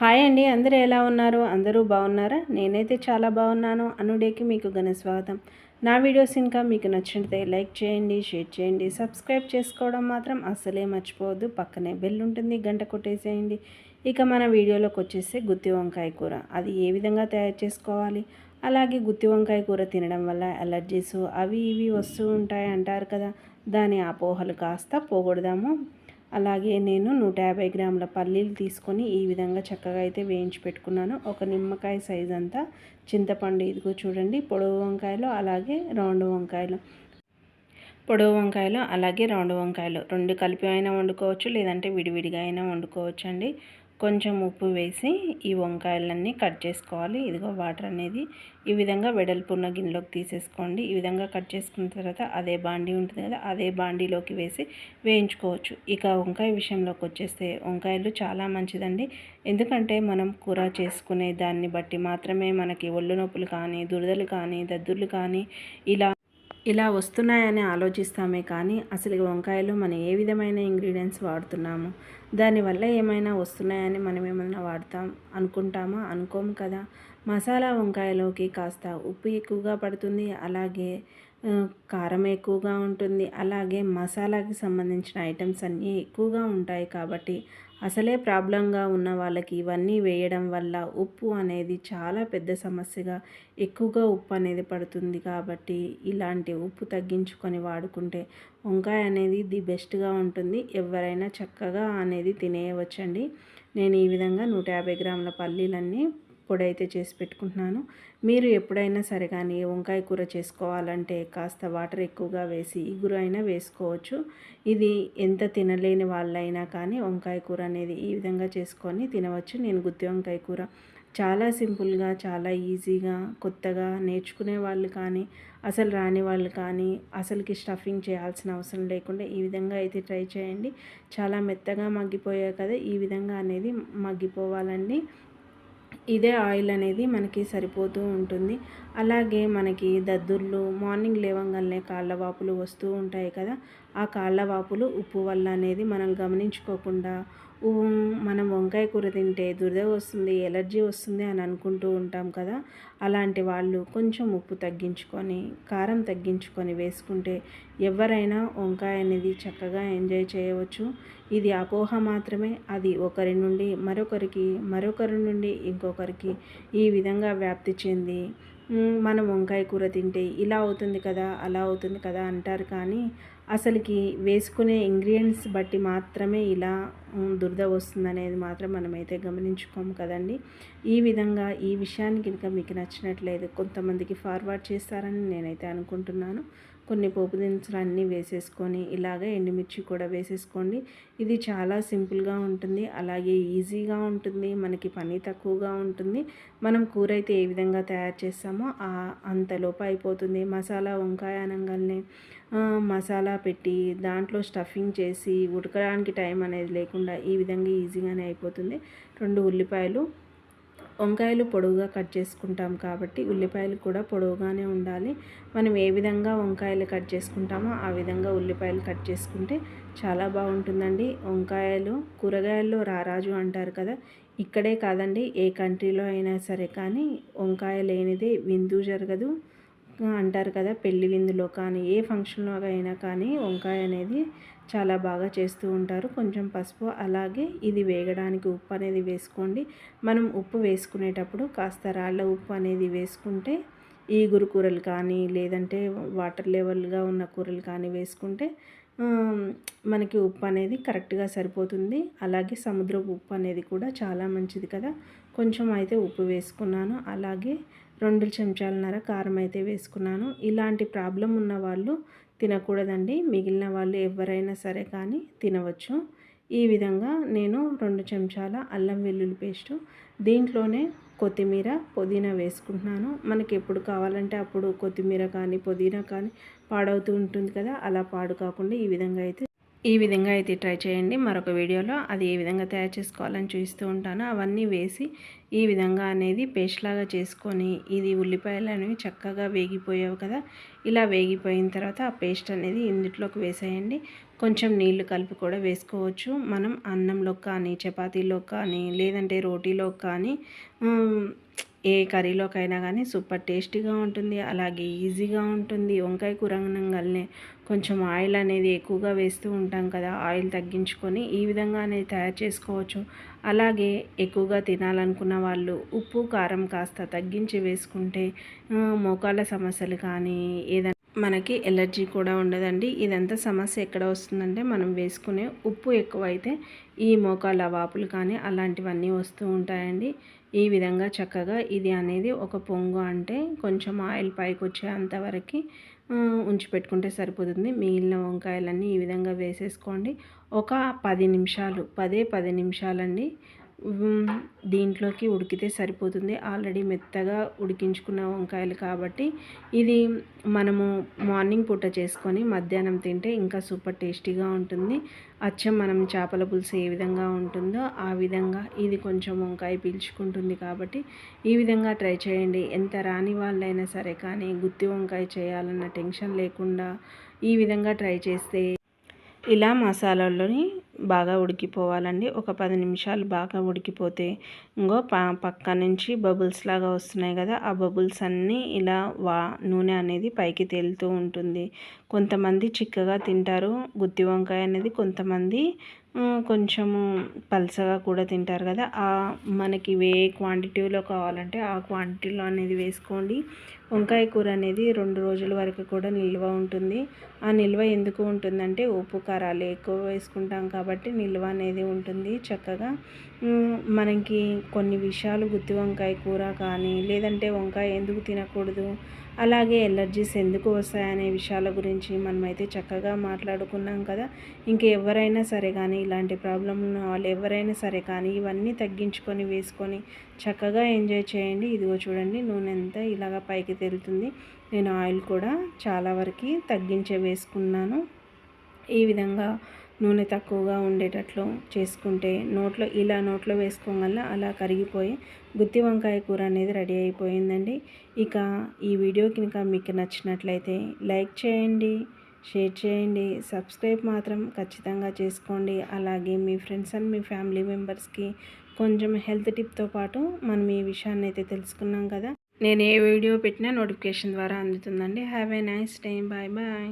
Hi అండి అందరూ ఎలా ఉన్నారు? అందరూ బాగున్నారా? నేనైతే చాలా బాగున్నాను. అనుడేకి మీకు ఘన స్వాగతం. నా వీడియోస్ ఇంకా మీకు నచ్చినట్లయితే లైక్ చేయండి షేర్ చేయండి. సబ్స్క్రైబ్ చేసుకోవడం మాత్రం అస్సలే మర్చిపోవద్దు. పక్కనే బెల్ ఉంటుంది గంట కొట్టేసేయండి. ఇక మన వీడియోలోకి వచ్చేస్తే గుత్తి వంకాయ కూర. అది ఏ విధంగా తయారు చేసుకోవాలి? అలాగే గుత్తి వంకాయ కూర తినడం వల్ల అలర్జీస్ అవి ఇవి వస్తూ ఉంటాయి అంటారు కదా. దాని అపోహలు కాస్త పోగొడదాము. అలాగే నేను నూట యాభై గ్రాముల పల్లీలు తీసుకొని ఈ విధంగా చక్కగా అయితే వేయించి పెట్టుకున్నాను. ఒక నిమ్మకాయ సైజ్ అంతా చింతపండు ఇదిగో చూడండి పొడవు వంకాయలు అలాగే రౌండ్ వంకాయలు. పొడవు వంకాయలు అలాగే రౌండ్ వంకాయలు రెండు కలిపి అయినా వండుకోవచ్చు లేదంటే విడివిడిగా అయినా వండుకోవచ్చు అండి కొంచెం ఉప్పు వేసి ఈ వంకాయలన్నీ కట్ చేసుకోవాలి. ఇదిగో వాటర్ అనేది ఈ విధంగా వెడల్పున్న గిన్నెలోకి తీసేసుకోండి. ఈ విధంగా కట్ చేసుకున్న తర్వాత అదే బాండీ ఉంటుంది కదా అదే బాండీలోకి వేసి వేయించుకోవచ్చు. ఇక వంకాయ విషయంలోకి వచ్చేస్తే వంకాయలు చాలా మంచిదండి. ఎందుకంటే మనం కూర చేసుకునే దాన్ని బట్టి మాత్రమే మనకి ఒళ్ళు నొప్పులు కానీ దురదలు కానీ దద్దుర్లు కానీ ఇలా ఇలా వస్తున్నాయని ఆలోచిస్తామే కానీ అసలు వంకాయలు మనం ఏ విధమైన ఇంగ్రీడియంట్స్ వాడుతున్నాము? దానివల్ల ఏమైనా వస్తున్నాయని మనం ఏమైనా వాడతాం అనుకుంటామా? అనుకోము కదా. మసాలా వంకాయలోకి కాస్త ఉప్పు ఎక్కువగా పడుతుంది. అలాగే కారం ఎక్కువగా ఉంటుంది. అలాగే మసాలాకి సంబంధించిన ఐటమ్స్ అన్నీ ఎక్కువగా ఉంటాయి కాబట్టి అసలే ప్రాబ్లంగా ఉన్న వాళ్ళకి ఇవన్నీ వేయడం వల్ల ఉప్పు అనేది చాలా పెద్ద సమస్యగా ఎక్కువగా ఉప్పు అనేది పడుతుంది కాబట్టి ఇలాంటి ఉప్పు తగ్గించుకొని వాడుకుంటే వంకాయ అనేది ది బెస్ట్గా ఉంటుంది. ఎవరైనా చక్కగా అనేది తినేయవచ్చండి. నేను ఈ విధంగా నూట యాభై గ్రాముల పల్లీలన్నీ పొడి అయితే చేసి పెట్టుకుంటున్నాను. మీరు ఎప్పుడైనా సరే కానీ వంకాయ కూర చేసుకోవాలంటే కాస్త వాటర్ ఎక్కువగా వేసి ఇగురు అయినా వేసుకోవచ్చు. ఇది ఎంత తినలేని వాళ్ళైనా కానీ వంకాయ కూర అనేది ఈ విధంగా చేసుకొని తినవచ్చు. నేను గుత్తి వంకాయ కూర చాలా సింపుల్గా చాలా ఈజీగా కొత్తగా నేర్చుకునే వాళ్ళు కానీ అసలు రాని వాళ్ళు కానీ అసలుకి స్టఫింగ్ చేయాల్సిన అవసరం లేకుండా ఈ విధంగా అయితే ట్రై చేయండి. చాలా మెత్తగా మగ్గిపోయాయి కదా ఈ విధంగా అనేది మగ్గిపోవాలండి. ఇదే ఆయిల్ అనేది మనకి సరిపోతూ ఉంటుంది. అలాగే మనకి దద్దుర్లు మార్నింగ్ లేవంగానే కాళ్ళ వాపులు వస్తూ ఉంటాయి కదా. ఆ కాళ్ళ వాపులు ఉప్పు వల్ల అనేది మనం గమనించుకోకుండా మనం వంకాయ కూర తింటే దురద వస్తుంది ఎలర్జీ వస్తుంది అని అనుకుంటూ ఉంటాం కదా. అలాంటి వాళ్ళు కొంచెం ఉప్పు తగ్గించుకొని కారం తగ్గించుకొని వేసుకుంటే ఎవరైనా వంకాయ అనేది చక్కగా ఎంజాయ్ చేయవచ్చు. ఇది అపోహ మాత్రమే. అది ఒకరి నుండి మరొకరికి మరొకరి నుండి ఇంకొకరికి ఈ విధంగా వ్యాప్తి చెంది మనం వంకాయ కూర తింటే ఇలా అవుతుంది కదా అలా అవుతుంది కదా అంటారు. కానీ అసలుకి వేసుకునే ఇంగ్రీడియంట్స్ బట్టి మాత్రమే ఇలా దురద వస్తుందనేది మాత్రం మనమైతే గమనించుకోము కదండి. ఈ విధంగా ఈ విషయాన్ని కనుక మీకు నచ్చినట్లేదు కొంతమందికి ఫార్వర్డ్ చేస్తారని నేనైతే అనుకుంటున్నాను. కొన్ని పోపు దినుసులు అన్నీ వేసేసుకొని ఇలాగే ఎండుమిర్చి కూడా వేసేసుకోండి. ఇది చాలా సింపుల్గా ఉంటుంది. అలాగే ఈజీగా ఉంటుంది. మనకి పని తక్కువగా ఉంటుంది. మనం కూర అయితే ఏ విధంగా తయారు చేస్తామో అంతలోపు అయిపోతుంది. మసాలా వంకాయ అనగానే మసాలా పెట్టి దాంట్లో స్టఫింగ్ చేసి ఉడకడానికి టైం అనేది లేకుండా ఈ విధంగా ఈజీగానే అయిపోతుంది. రెండు ఉల్లిపాయలు వంకాయలు పొడవుగా కట్ చేసుకుంటాం కాబట్టి ఉల్లిపాయలు కూడా పొడవుగానే ఉండాలి. మనం ఏ విధంగా వంకాయలు కట్ చేసుకుంటామో ఆ విధంగా ఉల్లిపాయలు కట్ చేసుకుంటే చాలా బాగుంటుందండి. వంకాయలు కూరగాయల్లో రారాజు అంటారు కదా ఇక్కడే కాదండి ఏ కంట్రీలో అయినా సరే. కానీ వంకాయ లేనిదే విందు జరగదు. అంటారు కదా పెళ్ళి విందులో కానీ ఏ ఫంక్షన్లో అయినా కానీ వంకాయ అనేది చాలా బాగా చేస్తూ ఉంటారు. కొంచెం పసుపు అలాగే ఇది వేగడానికి ఉప్పు అనేది వేసుకోండి. మనం ఉప్పు వేసుకునేటప్పుడు కాస్త రాళ్ళ ఉప్పు అనేది వేసుకుంటే ఈగురు కూరలు కానీ లేదంటే వాటర్ లెవెల్గా ఉన్న కూరలు కానీ వేసుకుంటే మనకి ఉప్పు అనేది కరెక్ట్గా సరిపోతుంది. అలాగే సముద్రపు ఉప్పు అనేది కూడా చాలా మంచిది కదా. కొంచెం అయితే ఉప్పు వేసుకున్నాను. అలాగే రెండు చెంచాలన్నర కారం అయితే వేసుకున్నాను. ఇలాంటి ప్రాబ్లం ఉన్న వాళ్ళు తినకూడదండి. మిగిలిన వాళ్ళు ఎవరైనా సరే కానీ తినవచ్చు. ఈ విధంగా నేను రెండు చెంచాల అల్లం వెల్లుల్లి పేస్టు దీంట్లోనే కొత్తిమీర పుదీనా వేసుకుంటున్నాను. మనకి ఎప్పుడు కావాలంటే అప్పుడు కొత్తిమీర కానీ పుదీనా కానీ పాడవుతూ ఉంటుంది కదా అలా పాడు కాకుండా ఈ విధంగా అయితే ఈ విధంగా అయితే ట్రై చేయండి. మరొక వీడియోలో అది ఏ విధంగా తయారు చేసుకోవాలని చూస్తూ ఉంటాను అవన్నీ వేసి ఈ విధంగా అనేది పేస్ట్ లాగా చేసుకొని ఇది ఉల్లిపాయలు అనేవి చక్కగా వేగిపోయావు కదా ఇలా వేగిపోయిన తర్వాత ఆ పేస్ట్ అనేది ఇందులోకి వేసేయండి. కొంచెం నీళ్ళు కలిపి కూడా వేసుకోవచ్చు. మనం అన్నంలో కానీ చపాతీలో కానీ లేదంటే రోటీలో కానీ ఏ కర్రీలోకైనా కానీ సూపర్ టేస్టీగా ఉంటుంది. అలాగే ఈజీగా ఉంటుంది. వంకాయ కూర అనగానే కొంచెం ఆయిల్ అనేది ఎక్కువగా వేస్తూ ఉంటాం కదా ఆయిల్ తగ్గించుకొని ఈ విధంగా అనేది తయారు చేసుకోవచ్చు. అలాగే ఎక్కువగా తినాలనుకున్న వాళ్ళు ఉప్పు కారం కాస్త తగ్గించి వేసుకుంటే మోకాళ్ళ సమస్యలు కానీ ఏదైనా మనకి ఎలర్జీ కూడా ఉండదండి. ఇదంతా సమస్య ఎక్కడ వస్తుందంటే మనం వేసుకునే ఉప్పు ఎక్కువైతే ఈ మోకాళ్ళ వాపులు కానీ అలాంటివన్నీ వస్తూ ఉంటాయండి. ఈ విధంగా చక్కగా ఇది అనేది ఒక పొంగు అంటే కొంచెం ఆయిల్ పైకి వచ్చే అంతవరకు ఉంచి పెట్టుకుంటే సరిపోతుంది. మిగిలిన వంకాయలన్నీ ఈ విధంగా వేసేసుకోండి. ఒక పది నిమిషాలు పదే పది నిమిషాలండి. దీంట్లోకి ఉడికితే సరిపోతుంది. ఆల్రెడీ మెత్తగా ఉడికించుకున్న వంకాయలు కాబట్టి ఇది మనము మార్నింగ్ పూట చేసుకొని మధ్యాహ్నం తింటే ఇంకా సూపర్ టేస్టీగా ఉంటుంది. అచ్చం మనం చేపల పులుసు ఏ విధంగా ఉంటుందో ఆ విధంగా ఇది కొంచెం వంకాయ పీల్చుకుంటుంది కాబట్టి ఈ విధంగా ట్రై చేయండి. ఎంత రాని వాళ్ళైనా సరే కానీ గుత్తి వంకాయ చేయాలన్న టెన్షన్ లేకుండా ఈ విధంగా ట్రై చేస్తే ఇలా మసాలాలోని బాగా ఉడికిపోవాలండి. ఒక పది నిమిషాలు బాగా ఉడికిపోతే ఇంకో పక్క నుంచి బబుల్స్ లాగా వస్తున్నాయి కదా ఆ బబుల్స్ అన్నీ ఇలా వా నూనె అనేది పైకి తేలుతూ ఉంటుంది. కొంతమంది చిక్కగా తింటారు. గుత్తి వంకాయ అనేది కొంతమంది కొంచెము పలసగా కూడా తింటారు కదా. మనకి ఏ క్వాంటిటీలో కావాలంటే ఆ క్వాంటిటీలో అనేది వేసుకోండి. వంకాయ కూర అనేది రెండు రోజుల వరకు కూడా నిల్వ ఉంటుంది. ఆ నిల్వ ఎందుకు ఉంటుందంటే ఉప్పు కారాలు ఎక్కువ వేసుకుంటాం కాబట్టి నిల్వ అనేది ఉంటుంది చక్కగా. మనకి కొన్ని విషయాలు గుత్తి వంకాయ కూర కానీ లేదంటే వంకాయ ఎందుకు తినకూడదు? అలాగే ఎలర్జీస్ ఎందుకు వస్తాయనే విషయాల గురించి మనమైతే చక్కగా మాట్లాడుకున్నాం కదా. ఇంకెవరైనా సరే కానీ ఇలాంటి ప్రాబ్లం ఉన్న వాళ్ళు ఎవరైనా సరే కానీ ఇవన్నీ తగ్గించుకొని వేసుకొని చక్కగా ఎంజాయ్ చేయండి. ఇదిగో చూడండి నూనె అంతా ఇలాగ పైకి తెలుతుంది. నేను ఆయిల్ కూడా చాలా వరకు తగ్గించే వేసుకున్నాను. ఈ విధంగా నూనె తక్కువగా ఉండేటట్లు చేసుకుంటే నోట్లో ఇలా నోట్లో వేసుకోగల అలా కరిగిపోయి గుత్తి వంకాయ కూర అనేది రెడీ అయిపోయిందండి. ఇక ఈ వీడియో కనుక మీకు నచ్చినట్లయితే లైక్ చేయండి షేర్ చేయండి సబ్స్క్రైబ్ మాత్రం ఖచ్చితంగా చేసుకోండి. అలాగే మీ ఫ్రెండ్స్ అండ్ మీ ఫ్యామిలీ మెంబర్స్కి కొంచెం హెల్త్ టిప్తో పాటు మనం ఈ విషయాన్ని అయితే తెలుసుకున్నాం కదా. నేను ఏ వీడియో పెట్టినా నోటిఫికేషన్ ద్వారా అందుతుందండి. Have a nice time bye bye.